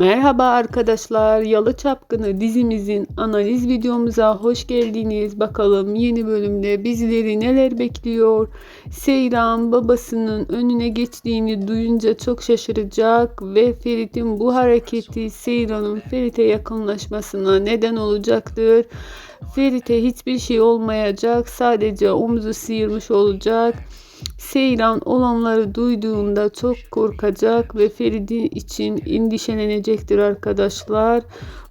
Merhaba arkadaşlar, Yalı Çapkını dizimizin analiz videomuza hoş geldiniz. Bakalım yeni bölümde bizleri neler bekliyor? Seyran babasının önüne geçtiğini duyunca çok şaşıracak ve Ferit'in bu hareketi Seyran'ın Ferit'e yakınlaşmasına neden olacaktır. Ferit'e hiçbir şey olmayacak, sadece omuzu sıyırmış olacak. Seyran olanları duyduğunda çok korkacak ve Feridi için endişelenecektir arkadaşlar.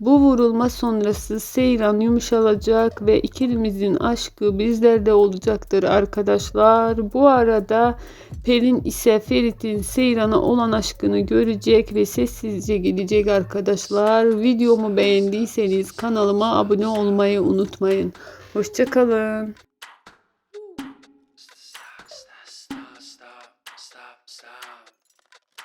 Bu vurulma sonrası Seyran yumuşalacak ve ikilimizin aşkı bizlerde olacaktır arkadaşlar. Bu arada Pelin ise Ferit'in Seyran'a olan aşkını görecek ve sessizce gidecek arkadaşlar. Videomu beğendiyseniz kanalıma abone olmayı unutmayın. Hoşçakalın.